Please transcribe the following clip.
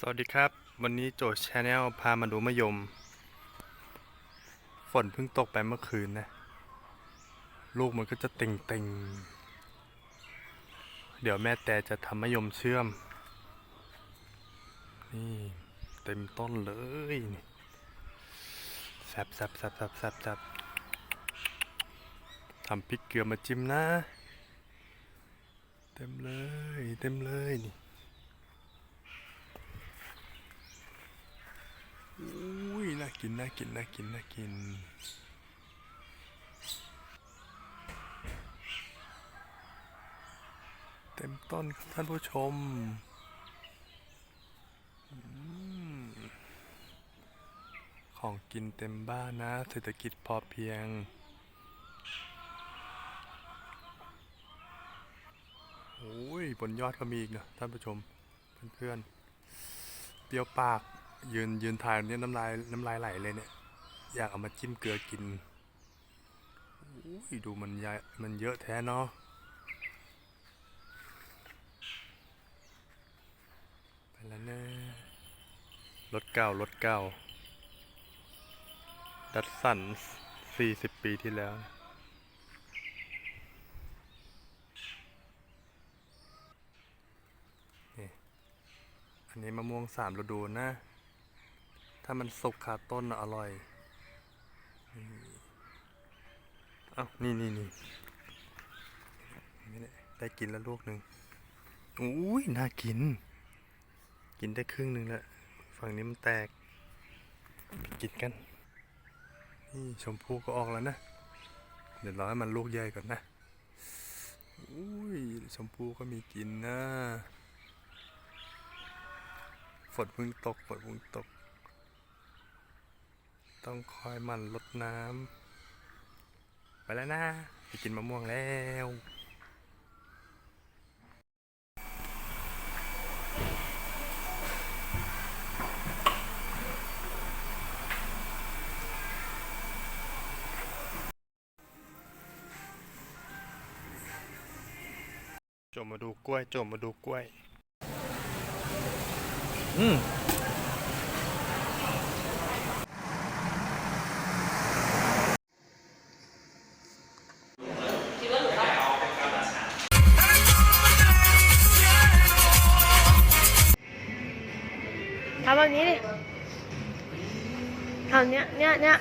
สวัสดีครับ วันนี้โจชแนลพามาดูมะยม ฝนเพิ่งตกไปเมื่อคืนนะ ลูกมันก็จะติ่งติงๆเดี๋ยวแม่แต่จะทำมะยมเชื่อม นี่ เต็มต้นเลยนี่แซบแซบแซบแซบแซบแซบทำพริกเกลือมาจิ้มนะ เต็มเลย เต็มเลยนี่ อุ้ยน่ากินน่ากินน่ากินน่ากินเต็มต้นครับท่านผู้ชมอืมของกินเต็มบ้านนะ เศรษฐกิจพอเพียง โอ้ย บนยอดก็มีอีกนะท่านผู้ชม เพื่อนๆ เปรี้ยวปาก ยืนยืนถ่ายเนี่ยน้ำลายน้ำลายไหลเลยเนี่ย อยากเอามาจิ้มเกลือกินอุ้ยดูมันใหญ่มันเยอะแท้เนาะไปแล้วเนะรถเก่ารถเก่าดัดสัน40ปีที่แล้วนี่อันนี้มะม่วงสามฤดูนะ ถ้ามันสุกคาต้นอร่อยเอ้านี่นี่นี่ได้กินแล้วลูกหนึ่งอุ้ยน่ากิน กินได้ครึ่งหนึ่งแล้ว ฝั่งนี้มันแตกไปกินกัน นี่ชมพู่ก็ออกแล้วนะ เดี๋ยวรอให้มันลูกใหญ่ก่อนนะ อุ้ยชมพู่ก็มีกินนะ ฝนเพิ่งตก ฝนเพิ่งตก ต้องคอยมันลดน้ำไปแล้วนะไปกินมะม่วงแล้วโจมมาดูกล้วยโจมมาดูกล้วย อืม ทำแบบนี้ดิทำเนี้ยเนี้ยเนี้ย